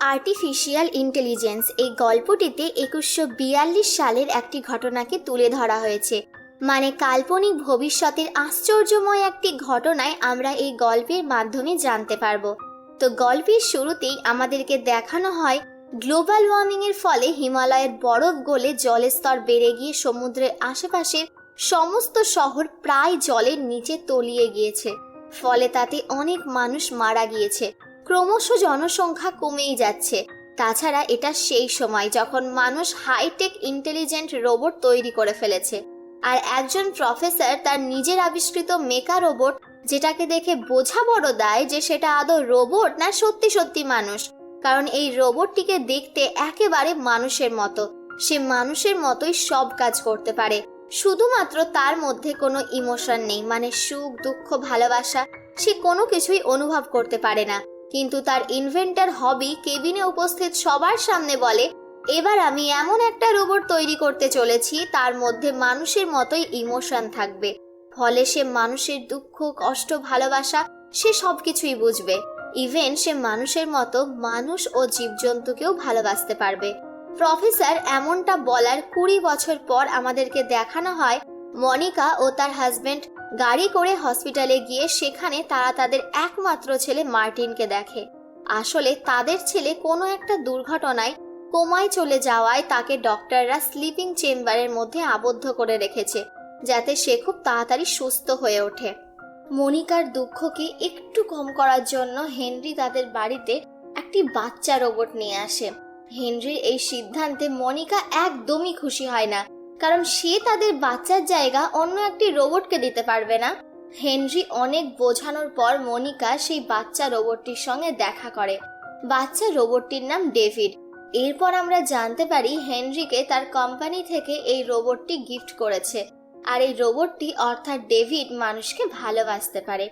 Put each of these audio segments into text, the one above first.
Artificial intelligence এই গল্পটিতে একুশশো বিয়াল্লিশ সালের একটি ঘটনাকে তুলে ধরা হয়েছে। মানে কাল্পনিক ভবিষ্যতের আশ্চর্যময় একটি ঘটনায় আমরা এই গল্পের মাধ্যমে জানতে পারব। তো গল্পের শুরুতেই আমাদেরকে দেখানো হয়, গ্লোবাল ওয়ার্মিং এর ফলে হিমালয়ের বরফ গলে জলের স্তর বেড়ে গিয়ে সমুদ্রের আশেপাশের সমস্ত শহর প্রায় জলের নিচে তলিয়ে গিয়েছে। ফলে তাতে অনেক মানুষ মারা গিয়েছে। ক্রমশ জনসংখ্যা কমেই যাচ্ছে। তাছাড়া এটা সেই সময় যখন মানুষ হাইটেক ইন্টেলিজেন্ট রোবট তৈরি করে ফেলেছে। আর একজন প্রফেসর তার নিজের আবিষ্কৃত মেকা রোবট যেটাকে দেখে বোঝা বড় দায় যে সেটা আদৌ রোবট না সত্যি সত্যি মানুষ। কারণ এই রোবটটিকে দেখতে একেবারে মানুষের মতো। সে মানুষের মতোই সব কাজ করতে পারে। শুধুমাত্র তার মধ্যে কোনো ইমোশন নেই। মানে সুখ, দুঃখ, ভালোবাসা সে কোনো কিছুই অনুভব করতে পারে না। কিন্তু তার ইনভেন্টার হবি কেবিনে উপস্থিত সবার সামনে বলে, এবার আমি এমন একটা রোবট তৈরি করতে চলেছি, তার মধ্যে মানুষের মতোই ইমোশন থাকবে। ফলে সে মানুষের দুঃখ, কষ্ট, ভালোবাসা, সে সবকিছুই বুঝবে। ইভেন সে মানুষের মতো মানুষ ও জীবজন্তুকেও ভালোবাসতে পারবে। প্রফেসর এমনটা বলার কুড়ি বছর পর আমাদেরকে দেখানো হয় মনিকা ও তার হাজবেন্ড গাড়ি করে হসপিটালে গিয়ে সেখানে তারা তাদের একমাত্র ছেলে মার্টিনকে দেখে। আসলে তাদের ছেলে কোনো একটা দুর্ঘটনায় কোমায় চলে যাওয়ায় তাকে ডক্টররা স্লিপিং চেম্বারের মধ্যে আবদ্ধ করে রেখেছে, যাতে সে খুব তাড়াতাড়ি সুস্থ হয়ে ওঠে। মনিকার দুঃখকে একটু কম করার জন্য হেনরি তাদের বাড়িতে একটি বাচ্চা রোবট নিয়ে আসে। হেনরির এই সিদ্ধান্তে মনিকা একদমই খুশি হয় না। কারণ সে তাদের বাচ্চার জায়গা অন্য একটি রোবটকে দিতে পারবে না। হেনরি অনেক বোঝানোর পর মনিকা সেই বাচ্চা রোবটটির সঙ্গে দেখা করে। বাচ্চা রোবটটির নাম ডেভিড। এরপর আমরা জানতে পারি হেনরিকে তার কোম্পানি থেকে এই রোবটটি গিফট করেছে। আর এই রোবটটি অর্থাৎ ডেভিড মানুষকে ভালোবাসতে পারে।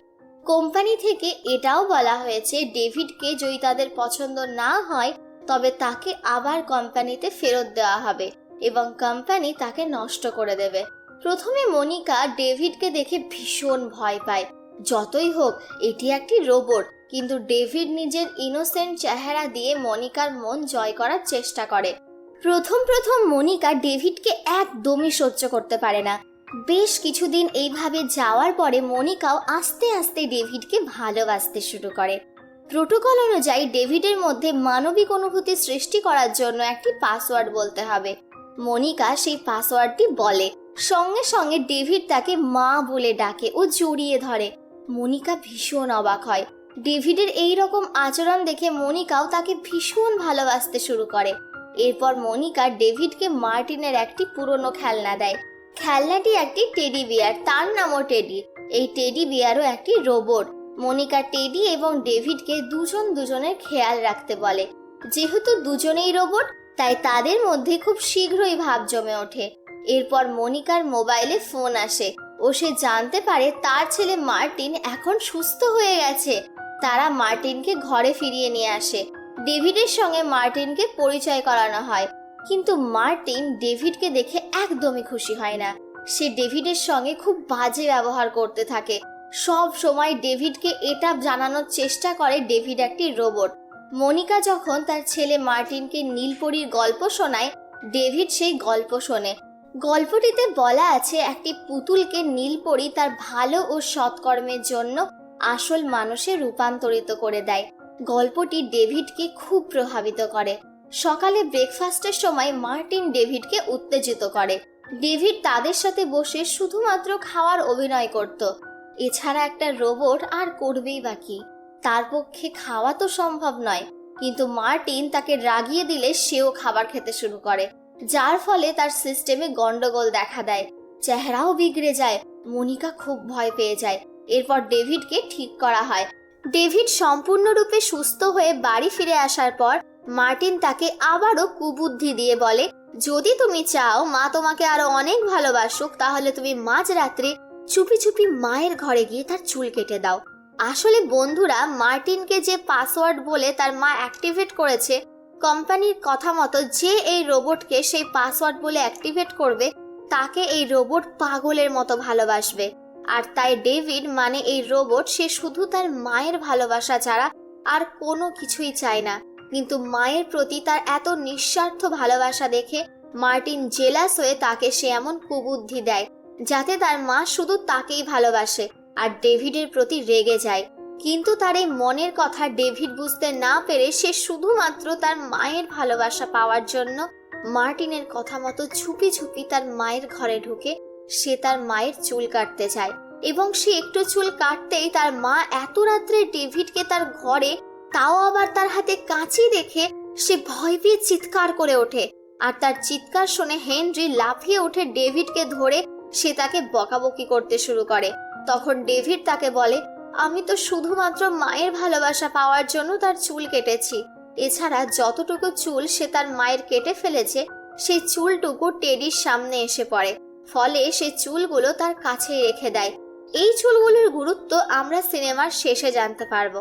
কোম্পানি থেকে এটাও বলা হয়েছে ডেভিডকে যদি তাদের পছন্দ না হয়, তবে তাকে আবার কোম্পানিতে ফেরত দেওয়া হবে। এবং কোম্পানি তাকে নষ্ট করে দেবে। প্রথমে মনিকা ডেভিডকে দেখে ভীষণ ভয় পায়। যতই হোক, এটি একটি রোবট কিন্তু ডেভিড নিজের ইনোসেন্ট চেহারা দিয়ে মনিকার মন জয় করার চেষ্টা করে। প্রথম প্রথম মনিকা ডেভিডকে একদমই সহ্য করতে পারে না। বেশ কিছুদিন এইভাবে যাওয়ার পরে মনিকাও আস্তে আস্তে ডেভিডকে ভালোবাসতে শুরু করে। প্রোটোকল অনুযায়ী ডেভিডের মধ্যে মানবিক অনুভূতি সৃষ্টি করার জন্য একটি পাসওয়ার্ড বলতে হবে। মনিকা সেই পাসওয়ার্ডটি বলে। সঙ্গে সঙ্গে ডেভিড তাকে মা বলে ডাকে ও জড়িয়ে ধরে। মনিকা ভীষণ অবাক হয়। ডেভিডের এই রকম আচরণ দেখে মনিকাও তাকে ভীষণ ভালোবাসতে শুরু করে। এরপর মনিকা ডেভিডকে মার্টিনের একটি পুরনো খেলনা দেয়। খেলনাটি একটি টেডি বিয়ার, তার নামও টেডি। এই টেডি বিয়ারও একটি রোবট। মনিকা টেডি এবং ডেভিডকে দুজন দুজনের খেয়াল রাখতে বলে। যেহেতু দুজনেই রোবট তাই তাদের মধ্যে খুব শীঘ্রই ভাব জমে ওঠে। এরপর মনিকার মোবাইলে ফোন আসে। ও সে জানতে পারে তার ছেলে মার্টিন এখন সুস্থ হয়ে গেছে। তারা মার্টিনকে ঘরে ফিরিয়ে নিয়ে আসে। ডেভিডের সঙ্গে মার্টিনকে পরিচয় করানো হয়। কিন্তু মার্টিন ডেভিডকে দেখে একদমই খুশি হয় না। সে ডেভিডের সঙ্গে খুব বাজে ব্যবহার করতে থাকে। সব সময় ডেভিডকে এটা জানানোর চেষ্টা করে ডেভিড একটি রোবট। মনিকা যখন তার ছেলে মার্টিনকে নীলপরির গল্প শোনায়, ডেভিড সেই গল্প শোনে। গল্পটিতে বলা আছে, একটি পুতুলকে নীলপরি তার ভালো ও সৎকর্মের জন্য আসল মানুষে রূপান্তরিত করে দেয়। গল্পটি ডেভিডকে খুব প্রভাবিত করে। সকালে ব্রেকফাস্টের সময় মার্টিন ডেভিডকে উত্তেজিত করে। ডেভিড তাদের সাথে বসে শুধুমাত্র খাওয়ার অভিনয় করত। এছাড়া একটা রোবট আর করবেই বাকি তার পক্ষে খাওয়া তো সম্ভব নয়। কিন্তু মার্টিন তাকে রাগিয়ে দিলে সেও খাবার খেতে শুরু করে, যার ফলে তার সিস্টেমে গন্ডগোল দেখা দেয়। চেহারাও বিগড়ে যায়, মনিকা খুব ভয় পেয়ে যায়। এরপর ডেভিডকে ঠিক করা হয়। ডেভিড সম্পূর্ণরূপে সুস্থ হয়ে বাড়ি ফিরে আসার পর মার্টিন তাকে আবারও কুবুদ্ধি দিয়ে বলে, যদি তুমি চাও, মা তোমাকে আরও অনেক ভালোবাসুক, তাহলে তুমি মাঝরাত্রে চুপি চুপি মায়ের ঘরে গিয়ে তার চুল কেটে দাও। আসলে বন্ধুরা, মার্টিনকে যে পাসওয়ার্ড বলে তার মা অ্যাক্টিভেট করেছে, কোম্পানির কথা মতো যে এই রোবটকে সেই পাসওয়ার্ড বলে অ্যাক্টিভেট করবে, তাকে এই রোবট পাগলের মতো ভালোবাসবে। আর তাই ডেভিড মানে এই রোবট, সে শুধু তার মায়ের ভালোবাসা ছাড়া আর কোনো কিছুই চায় না। কিন্তু মায়ের প্রতি তার এত নিঃস্বার্থ ভালোবাসা দেখে মার্টিন জেলাস হয়ে তাকে সে এমন কুবুদ্ধি দেয়, যাতে তার মা শুধু তাকেই ভালোবাসে। আর ডেভিডের প্রতি রেগে যায়। কিন্তু তার এই মনের কথা ডেভিড বুঝতে না পেরে সে শুধুমাত্র তার মায়ের ভালোবাসা পাওয়ার জন্য মার্টিনের কথা মতো ছুপি ছুপি তার মায়ের ঘরে ঢুকে সে তার মায়ের চুল কাটতে চায় এবং সে একটু চুল কাটতেই তার মা এত রাত্রে ডেভিডকে তার ঘরে, তাও আবার তার হাতে কাঁচি দেখে সে ভয় পেয়ে চিৎকার করে ওঠে। আর তার চিৎকার শুনে হেনরি লাফিয়ে উঠে ডেভিডকে ধরে সে তাকে বকাবকি করতে শুরু করে। তখন ডেভিড তাকে বলে, আমি তো শুধুমাত্র মায়ের ভালোবাসা পাওয়ার জন্য তার চুল কেটেছি। এছাড়া যতটুকু চুল সে তার মায়ের কেটে ফেলেছে সেই চুলটুকু টেডির সামনে এসে পড়ে। ফলে সে চুলগুলো তার কাছেই রেখে দেয়। এই চুলগুলোর গুরুত্ব আমরা সিনেমার শেষে জানতে পারব।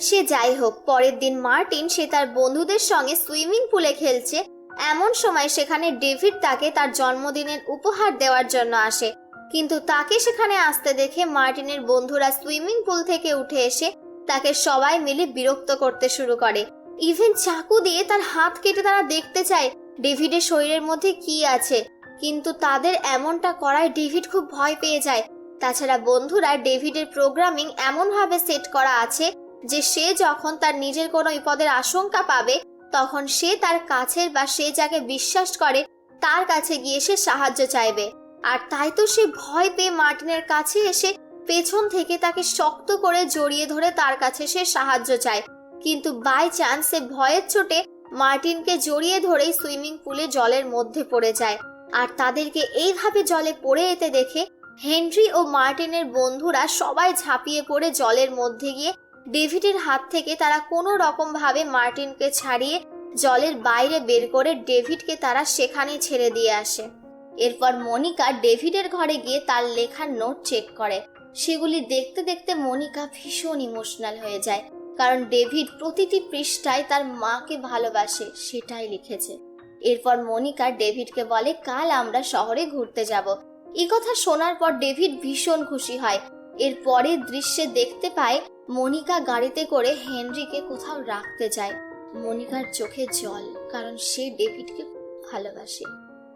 সে যাই হোক, পরের দিন মার্টিন সে তার বন্ধুদের সঙ্গে সুইমিং পুলে খেলছে। এমন সময় সেখানে ডেভিড তাকে তার জন্মদিনের উপহার দেওয়ার জন্য আসে। কিন্তু তাকে সেখানে আসতে দেখে মার্টিনের বন্ধুরা সুইমিং পুল থেকে উঠে এসে তাকে সবাই মিলে বিরক্ত করতে শুরু করে। ইভেন চাকু দিয়ে তার হাত কেটে তারা দেখতে চায় ডেভিডের শরীরের মধ্যে কি আছে। কিন্তু তাদের এমনটা করায় ডেভিড খুব ভয় পেয়ে যায়। তাছাড়া বন্ধুরা ডেভিডের প্রোগ্রামিং এমনভাবে সেট করা আছে যে সে যখন তার নিজের কোনো বিপদের আশঙ্কা পাবে, তখন সে তার কাছের বা সে যাকে বিশ্বাস করে তার কাছে গিয়ে সে সাহায্য চাইবে। আর তাই তো সে ভয় পেয়ে মার্টিনের কাছে এসে পেছন থেকে তাকে শক্ত করে জড়িয়ে ধরে তার কাছে সে সাহায্য চায়। কিন্তু বাই চান্স সে ভয়ের চোটে মার্টিনকে জড়িয়ে ধরেই সুইমিং পুলে জলের মধ্যে পড়ে যায়। আর তাদেরকে এইভাবে জলে পড়ে যেতে দেখে হেনরি ও মার্টিনের বন্ধুরা সবাই ঝাঁপিয়ে পড়ে জলের মধ্যে গিয়ে। ডেভিডের হাত থেকে তারা কোনো রকম ভাবে মার্টিনকে ছাড়িয়ে জলের বাইরে বের করে ডেভিডকে তারা সেখানেই ছেড়ে দিয়ে আসে। এরপর মনিকা ডেভিডের ঘরে গিয়ে তার লেখার নোট চেক করে। সেগুলি দেখতে দেখতে মনিকা ভীষণ ইমোশনাল হয়ে যায়, কারণ ডেভিড প্রতিটি পৃষ্ঠায় তার মাকে ভালোবাসে, সেটাই লিখেছে। এরপর মনিকা ডেভিডকে বলে, কাল আমরা শহরে ঘুরতে যাব। এই কথা শোনার পর ডেভিড ভীষণ খুশি হয়। এর পরের দৃশ্যে দেখতে পায়, মনিকা গাড়িতে করে হেনরিকে কোথাও রাখতে যায়। মনিকার চোখে জল, কারণ সে ডেভিডকে ভালোবাসে।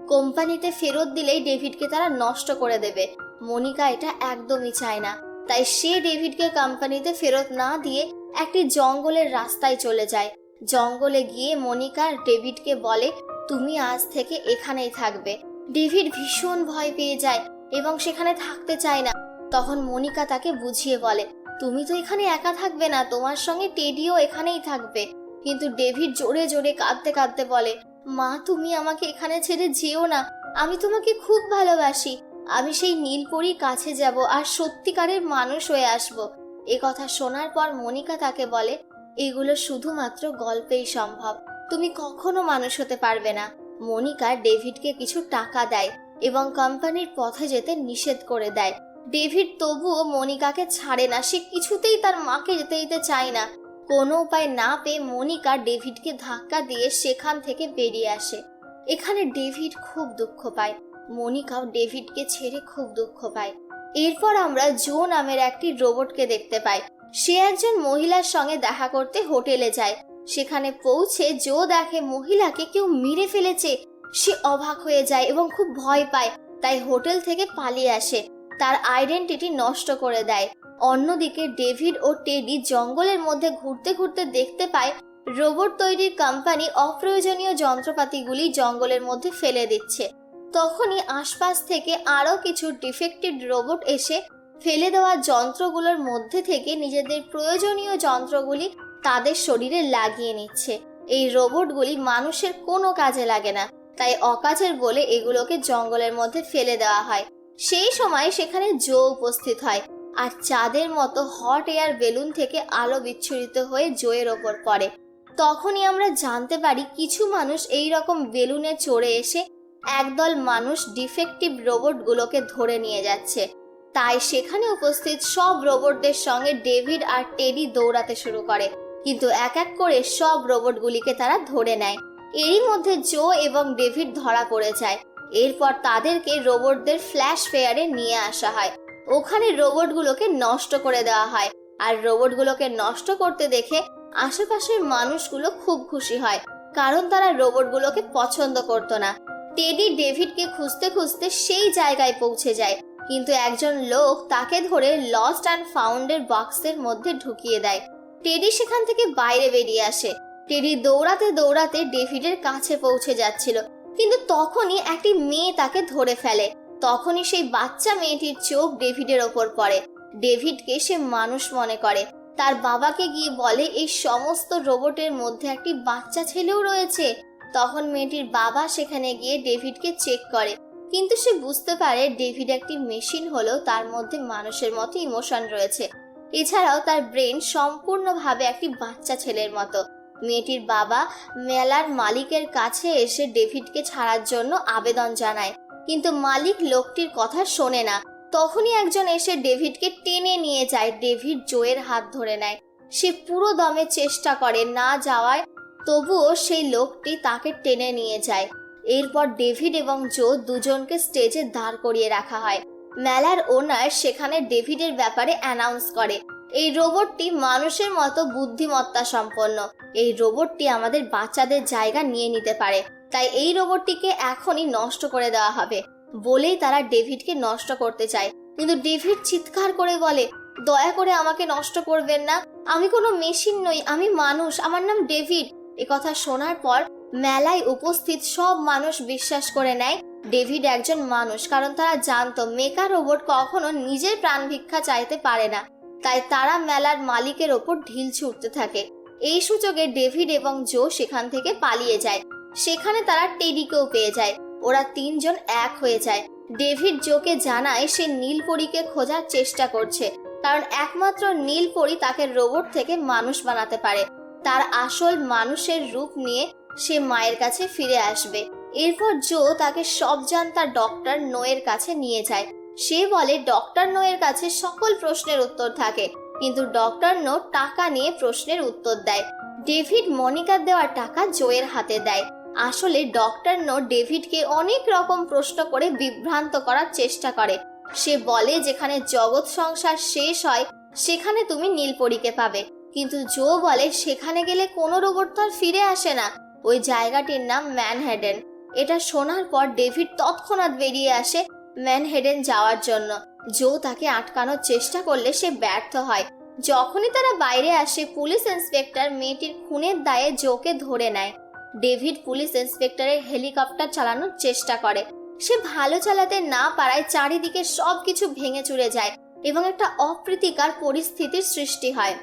কোম্পানিতে ফেরত দিলেই ডেভিডকে তারা নষ্ট করে দেবে। মনিকা এটা একদমই চায় না। তাই সে ডেভিডকে কোম্পানিতে ফেরত না দিয়ে একটি জঙ্গলের রাস্তায় চলে যায়। জঙ্গলে গিয়ে মনিকা ডেভিডকে বলে, তুমি আজ থেকে এখানেই থাকবে। ডেভিড ভীষণ ভয় পেয়ে যায় এবং সেখানে থাকতে চায় না। তখন মনিকা তাকে বুঝিয়ে বলে, তুমি তো এখানে একা থাকবে না, তোমার সঙ্গে টেডিও এখানেই থাকবে। কিন্তু ডেভিড জোরে জোরে কাঁদতে কাঁদতে বলে মা, তুমি আমাকে এখানে ছেড়ে যেও না। আমি তোমাকে খুব ভালোবাসি। আমি সেই নীলপরি কাছে যাব আর সত্যিকারের মানুষ হয়ে আসব। এ কথা শোনার পর মনিকা তাকে বলে, এগুলো শুধুমাত্র গল্পেই সম্ভব। তুমি কখনো মানুষ হতে পারবে না। মনিকা ডেভিডকে কিছু টাকা দেয় এবং কোম্পানির পথে যেতে নিষেধ করে দেয়। ডেভিড তবুও মনিকাকে ছাড়ে না। সে কিছুতেই তার মাকে যেতে দিতে চায় না। কোনো উপায় না পেয়ে মনিকা ডেভিডকে ধাক্কা দিয়ে সেখান থেকে বেরিয়ে আসে। এখানে ডেভিড খুব দুঃখ পায়। মনিকাও ডেভিডকে ছেড়ে খুব দুঃখ পায়। এরপর আমরা জো নামের একটি রোবটকে দেখতে পাই। সে একজন মহিলার সঙ্গে দেখা করতে হোটেলে যায়। সেখানে পৌঁছে জো দেখে মহিলাকে কেউ মেরে ফেলেছে। সে অবাক হয়ে যায় এবং খুব ভয় পায়। তাই হোটেল থেকে পালিয়ে আসে। তার আইডেন্টিটি নষ্ট করে দেয়। অন্যদিকে ডেভিড ও টেডি জঙ্গলের মধ্যে ঘুরতে ঘুরতে দেখতে পায়, রোবট তৈরির কোম্পানি অপ্রয়োজনীয় যন্ত্রপাতিগুলি জঙ্গলের মধ্যে ফেলে দিচ্ছে। তখনই আশপাশ থেকে আরও কিছু ডিফেক্টেড রোবট এসে ফেলে দেওয়া যন্ত্রগুলোর মধ্যে থেকে নিজেদের প্রয়োজনীয় যন্ত্রগুলি তাদের শরীরে লাগিয়ে নিচ্ছে। এই রোবটগুলি মানুষের কোনো কাজে লাগে না, তাই অকাজের বলে এগুলোকে জঙ্গলের মধ্যে ফেলে দেওয়া হয়। সেই সময় সেখানে জো উপস্থিত হয় আর চাঁদের মতো হট এয়ার বেলুন থেকে আলো বিচ্ছুরিত হয়ে জোয়ের ওপর পড়ে। তখনই আমরা জানতে পারি কিছু মানুষ এই রকম বেলুনে চড়ে এসে একদল মানুষ ডিফেক্টিভ রোবটগুলোকে ধরে নিয়ে যাচ্ছে। তাই সেখানে উপস্থিত সব রোবটদের সঙ্গে ডেভিড আর টেডি দৌড়াতে শুরু করে। কিন্তু এক এক করে সব রোবটগুলিকে তারা ধরে নেয়। এরই মধ্যে জো এবং ডেভিড ধরা পড়ে যায়। এরপর তাদেরকে রোবটদের ফ্ল্যাশ ফেয়ারে নিয়ে আসা হয়। ওখানে রোবটগুলোকে নষ্ট করে দেওয়া হয়। আর রোবটগুলোকে নষ্ট করতে দেখে আশেপাশের মানুষগুলো খুব খুশি হয়, কারণ তারা রোবটগুলোকে পছন্দ করতো না। টেডি ডেভিডকে খুঁজতে খুঁজতে সেই জায়গায় পৌঁছে যায়, কিন্তু একজন লোক তাকে ধরে লস্ট অ্যান্ড ফাউন্ডের বক্সের মধ্যে ঢুকিয়ে দেয়। টেডি সেখান থেকে বাইরে বেরিয়ে আসে। টেডি দৌড়াতে দৌড়াতে ডেভিডের কাছে পৌঁছে যাচ্ছিল। কিন্তু তখনই একটি মেয়ে তাকে ধরে ফেলে। তখনই সেই বাচ্চা মেয়েটির চোখ ডেভিডের ওপর পড়ে। ডেভিডকে সে মানুষ মনে করে। তার বাবাকে গিয়ে বলে, এই সমস্ত রোবটের মধ্যে একটি বাচ্চা ছেলেও রয়েছে। তখন মেয়েটির বাবা সেখানে গিয়ে ডেভিডকে চেক করে। কিন্তু সে বুঝতে পারে, ডেভিড একটি মেশিন হলেও তার মধ্যে মানুষের মতো ইমোশন রয়েছে। এছাড়াও তার ব্রেন সম্পূর্ণভাবে একটি বাচ্চা ছেলের মতো। মেয়েটির বাবা মেলার মালিকের কাছে এসে ডেভিডকে ছাড়ার জন্য আবেদন জানায়। কিন্তু মালিক লোকটির কথা শোনে না। তখনই একজন এসে ডেভিডকে টেনে নিয়ে যায়। ডেভিড জোয়ের হাত ধরে নেয়। সে পুরো দমে চেষ্টা করে না যাওয়ায় তবুও সেই লোকটি তাকে টেনে নিয়ে যায়। এরপর ডেভিড এবং জো দুজনকে স্টেজে দাঁড় করিয়ে রাখা হয়। মেলার ওনার সেখানে ডেভিডের ব্যাপারে অ্যানাউন্স করে। এই রোবটটি মানুষের মতো বুদ্ধিমত্তা সম্পন্ন। এই রোবটটি আমাদের বাচ্চাদের জায়গা নিয়ে নিতে পারে। তাই এই রোবটটিকে এখনই নষ্ট করে দেওয়া হবে। বলেই তারা ডেভিডকে নষ্ট করতে চায়। কিন্তু ডেভিড চিৎকার করে বলে, দয়া করে আমাকে নষ্ট করবেন না। আমি কোনো মেশিন নই, আমি মানুষ। আমার নাম ডেভিড। এ কথা শোনার পর মেলায় উপস্থিত সব মানুষ বিশ্বাস করে নেয়, ডেভিড একজন মানুষ। কারণ তারা জানতো, মেকা রোবট কখনো নিজের প্রাণ ভিক্ষা চাইতে পারে না। তাই তারা মেলার মালিকের ওপর ঢিল ছুটতে থাকে। এই সুযোগে ডেভিড এবং জো সেখান থেকে পালিয়ে যায়। সেখানে তারা টেডিকেও পেয়ে যায়। ওরা তিনজন এক হয়ে যায়। ডেভিড জোকে জানায় সে নীলপরীকে খোঁজার চেষ্টা করছে, কারণ একমাত্র নীলপরি তাকে রোবট থেকে মানুষ বানাতে পারে। তার আসল মানুষের রূপ নিয়ে সে মায়ের কাছে ফিরে আসবে। এরপর জো তাকে সব জানতা ডক্টর নোয়ের কাছে নিয়ে যায়। সে বলে, ডক্টর নোয়ের কাছে সকল প্রশ্নের উত্তর থাকে। কিন্তু ডক্টর নো টাকা নিয়ে প্রশ্নের উত্তর দেয়। ডেভিড মনিকার দেওয়া টাকা জোয়ের হাতে দেয়। আসলে ডক্টর নো ডেভিডকে অনেক রকম প্রশ্ন করে বিভ্রান্ত করার চেষ্টা করে। সে বলে, যেখানে জগৎ সংসার শেষ হয়, সেখানে তুমি নীলপরীকে পাবে। কিন্তু জো বলে, সেখানে গেলে কোনো রোবট তো আর ফিরে আসে না। ওই জায়গাটির নাম ম্যানহেডেন এটা শোনার পর ডেভিড তৎক্ষণাৎ বেরিয়ে আসে ম্যানহেডেন যাওয়ার জন্য। জো তাকে আটকানোর চেষ্টা করলে সে ব্যর্থ হয়। যখনই তারা বাইরে আসে, পুলিশ ইন্সপেক্টর মেয়েটির খুনের দায়ে জোকে ধরে নেয়। ডেভিড পুলিশ ইন্সপেক্টরের হেলিকপ্টার চালানোর চেষ্টা করে। সে ভালো চালাতে না পারায় চারিদিকে সবকিছু ভেঙে চুরে যায় এবং একটা অপ্রীতিকর পরিস্থিতির সৃষ্টি হয়।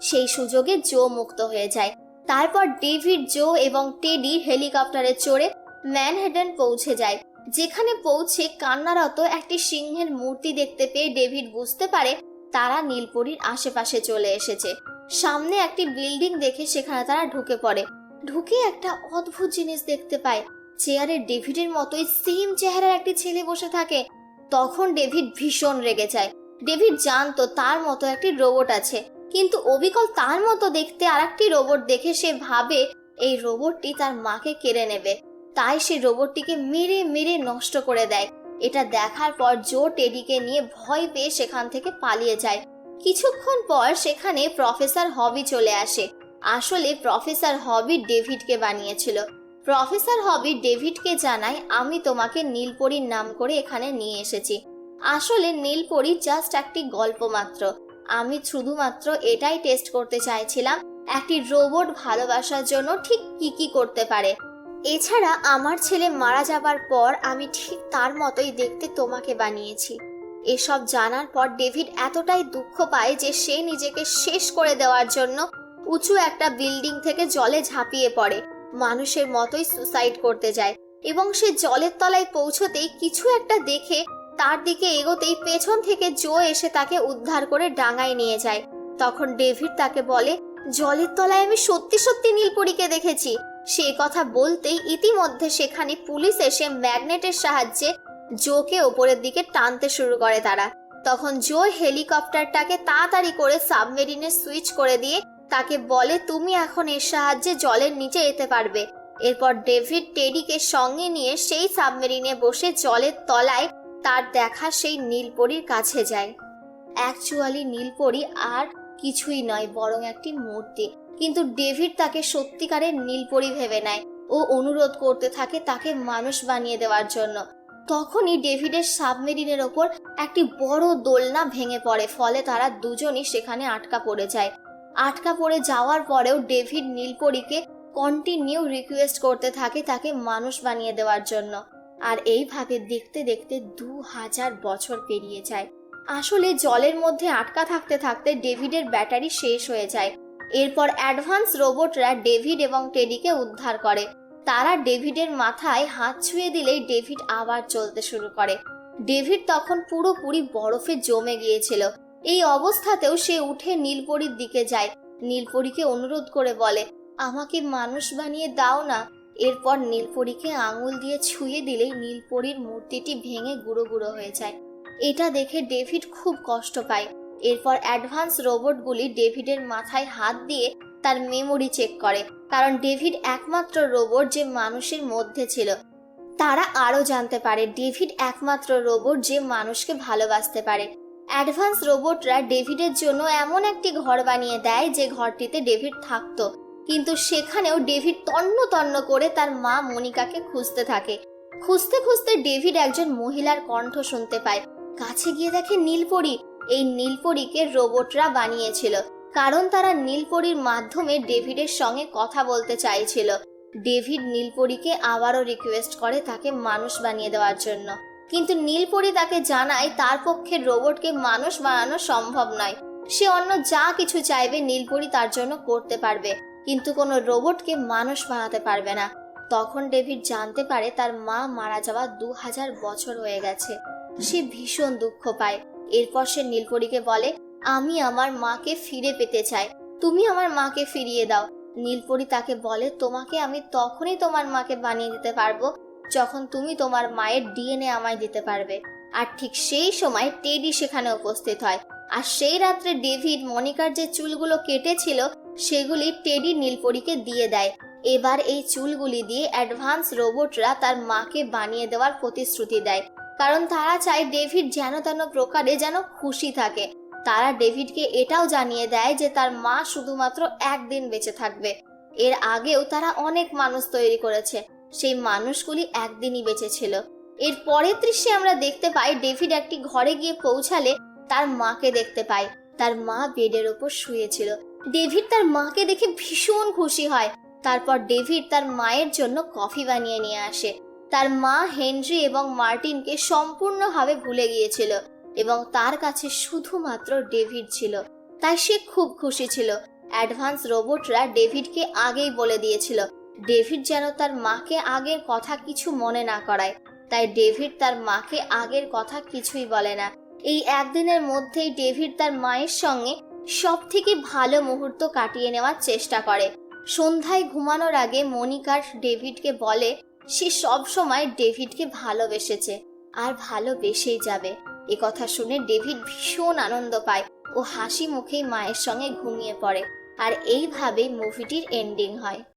সেই সুযোগে জো মুক্ত হয়ে যায়। তারপর ডেভিড, জো এবং টেডি হেলিকপ্টারে চড়ে ম্যানহেডেন পৌঁছে যায়। যেখানে পৌঁছে কান্নারত একটি সিংহের মূর্তি দেখতে পেয়ে ডেভিড বুঝতে পারে তারা নীলপরির আশেপাশে চলে এসেছে। সামনে একটি বিল্ডিং দেখে সেখানে তারা ঢুকে পড়ে। ঢুকে একটা অদ্ভুত জিনিস দেখতে পায়। চেয়ারে ডেভিডের মতোই সেম চেহারার একটি ছেলে বসে থাকে। তখন ডেভিড ভীষণ রেগে যায়। ডেভিড জানতো তার মতো একটি রোবট আছে। কিন্তু অবিকল তার মতো দেখতে আর একটি রোবট দেখে সে ভাবে, এই রোবটটি তার মাকে কেড়ে নেবে। তাই সে রোবটটিকে মেরে মেরে নষ্ট করে দেয়। এটা দেখার পর জো টেডিকে নিয়ে ভয় পেয়ে সেখান থেকে পালিয়ে যায়। কিছুক্ষণ পর সেখানে প্রফেসর হবি চলে আসে। আসলে প্রফেসর হবি ডেভিডকে বানিয়েছিল। প্রফেসর হবি ডেভিডকে জানায়, আমি তোমাকে নীলপরীর নাম করে এখানে নিয়ে এসেছি। আসলে নীলপরি জাস্ট একটি গল্প মাত্র। আমি শুধুমাত্র এটাই টেস্ট করতে চাইছিলাম, একটি রোবট ভালোবাসার জন্য ঠিক কি কি করতে পারে। এছাড়া আমার ছেলে মারা যাবার পর আমি ঠিক তার মতোই দেখতে তোমাকে বানিয়েছি। এসব জানার পর ডেভিড এতটাই দুঃখ পায় যে সে নিজেকে শেষ করে দেওয়ার জন্য উঁচু একটা বিল্ডিং থেকে জলে ঝাঁপিয়ে পড়ে। মানুষের মতোই সুসাইড করতে যায় এবং সে জলের তলায় পৌঁছতেই কিছু একটা দেখে তার দিকে এগোতেই পেছন থেকে জো এসে তাকে উদ্ধার করে ডাঙায় নিয়ে যায়। তখন ডেভিড তাকে বলে, জলের তলায় আমি সত্যি সত্যি নীলপরীকে দেখেছি। সে কথা বলতেই ইতিমধ্যে সেখানে পুলিশ এসে ম্যাগনেটের সাহায্যে জোকে ওপরের দিকে টানতে শুরু করে তারা। তখন জো হেলিকপ্টারটাকে তাড়াতাড়ি করে সাবমেরিনে সুইচ করে দিয়ে তাকে বলে, তুমি এখন এর সাহায্যে জলের নিচে যেতে পারবে। এরপর ডেভিড টেডিকে সঙ্গে নিয়ে সেই সাবমেরিনে বসে জলের তলায় তার দেখা সেই নীলপরির কাছে যায়। অ্যাকচুয়ালি নীলপরি আর কিছুই নয়, বরং একটি মূর্তি। কিন্তু ডেভিড তাকে সত্যিকারের নীলপরি ভেবে নেয় ও অনুরোধ করতে থাকে তাকে মানুষ বানিয়ে দেওয়ার জন্য। তখনই ডেভিডের সাবমেরিনের ওপর একটি বড় দোলনা ভেঙে পড়ে, ফলে তারা দুজনই সেখানে আটকা পড়ে যায়। আটকা পড়ে যাওয়ার পরেও ডেভিড নীলপরিকে কন্টিনিউ রিকোয়েস্ট করতে থাকে তাকে মানুষ বানিয়ে দেওয়ার জন্য। আর এইভাবে দেখতে দেখতে দু হাজার বছর পেরিয়ে যায়। আসলে জলের মধ্যে আটকা থাকতে থাকতে ডেভিডের ব্যাটারি শেষ হয়ে যায়। এরপর অ্যাডভান্স রোবটরা ডেভিড এবং টেডিকে উদ্ধার করে। তারা ডেভিডের মাথায় হাত ছুঁয়ে দিলেই ডেভিড আবার চলতে শুরু করে। ডেভিড তখন পুরোপুরি বরফে জমে গিয়েছিল। এই অবস্থাতেও সে উঠে নীলপরির দিকে যায়। নীলপরিকে অনুরোধ করে বলে, আমাকে মানুষ বানিয়ে দাও না। এরপর নীলপরীকে আঙুল দিয়ে ছুঁয়ে দিলেই নীলপরীর মূর্তিটি ভেঙে গুঁড়ো গুঁড়ো হয়ে যায়। এটা দেখে ডেভিড খুব কষ্ট পায়। এরপর অ্যাডভান্স রোবটগুলি ডেভিডের মাথায় হাত দিয়ে তার মেমোরি চেক করে। কারণ ডেভিড একমাত্র রোবট যে মানুষের মধ্যে ছিল। তারা আরও জানতে পারে, ডেভিড একমাত্র রোবট যে মানুষকে ভালোবাসতে পারে। অ্যাডভান্স রোবটরা ডেভিডের জন্য এমন একটি ঘর বানিয়ে দেয় যে ঘরটিতে ডেভিড থাকতো। কিন্তু সেখানেও ডেভিড তন্ন তন্ন করে তার মা মনিকাকে খুঁজতে থাকে। খুঁজতে খুঁজতে ডেভিড একজন মহিলার কণ্ঠ শুনতে পায়। কাছে গিয়ে দেখে নীলপরি। এই নীলপরীকে রোবটরা বানিয়েছিল, কারণ তারা নীলপরির মাধ্যমে ডেভিডের সঙ্গে কথা বলতে চাইছিল। ডেভিড নীলপরীকে আবারও রিকোয়েস্ট করে তাকে মানুষ বানিয়ে দেওয়ার জন্য। কিন্তু নীলপরি তাকে জানায়, তার পক্ষে রোবটকে মানুষ বানানো সম্ভব নয়। সে অন্য যা কিছু চাইবে নীলপরি তার জন্য করতে পারবে, কিন্তু কোনো রোবটকে মানুষ বানাতে পারবে না। তখন ডেভিড জানতে পারে তার মা মারা যাওয়া দু হাজার বছর হয়ে গেছে। সে ভীষণ দুঃখ পায়। এরপর সে নীলপরীকে বলে, আমি আমার মাকে ফিরে পেতে চাই। তুমি আমার মাকে ফিরিয়ে দাও। নীলপরি তাকে বলে, তোমাকে আমি তখনই তোমার মাকে বানিয়ে দিতে পারব যখন তুমি তোমার মায়ের ডিএনএ আমায় দিতে পারবে। আর ঠিক সেই সময় টেডি সেখানে উপস্থিত হয়। আর সেই রাত্রে ডেভিড, মনিকার যে চুলগুলো কেটেছিল, সেগুলি টেডি নীলপরীকে দিয়ে দেয়। এবার এই চুলগুলি দিয়ে অ্যাডভান্স রোবটরা তার মাকে বানিয়ে দেওয়ার প্রতিশ্রুতি দেয়। কারণ তারা চায় ডেভিড যেন তেন প্রকারে যেন খুশি থাকে। তারা ডেভিডকে এটাও জানিয়ে দেয় যে তার মা শুধুমাত্র একদিন বেঁচে থাকবে। এর আগেও তারা অনেক মানুষ তৈরি করেছে। সেই মানুষগুলি একদিনই বেঁচে ছিল। এর পরের দৃশ্যে আমরা দেখতে পাই ডেভিড একটি ঘরে গিয়ে পৌঁছালে তার মাকে দেখতে পায়। তার মা বেডের ওপর শুয়েছিল ডেভিড তার মাকে দেখে ভীষণ খুশি হয়। তারপর ডেভিড তার মায়ের জন্য কফি বানিয়ে নিয়ে আসে। তার মা হেনরি এবং মার্টিনকে সম্পূর্ণভাবে ভুলে গিয়েছিল এবং তার কাছে শুধুমাত্র ডেভিড ছিল। তাই সে খুব খুশি ছিল। অ্যাডভান্স রোবটরা ডেভিডকে আগেই বলে দিয়েছিল, ডেভিড যেন তার মাকে আগের কথা কিছু মনে না করায়। তাই ডেভিড তার মাকে আগের কথা কিছুই বলে না। এই একদিনের মধ্যেই ডেভিড তার মায়ের সঙ্গে সব থেকে ভালো মুহূর্ত কাটিয়ে নেওয়ার চেষ্টা করে। সন্ধ্যায় ঘুমানোর আগে মনিকার ডেভিডকে বলে সে সব সময় ডেভিডকে ভালোবেসেছে আর ভালোবেসেই যাবে। এ কথা শুনে ডেভিড ভীষণ আনন্দ পায় ও হাসি মুখেই মায়ের সঙ্গে ঘুমিয়ে পড়ে। আর এইভাবেই মুভিটির এন্ডিং হয়।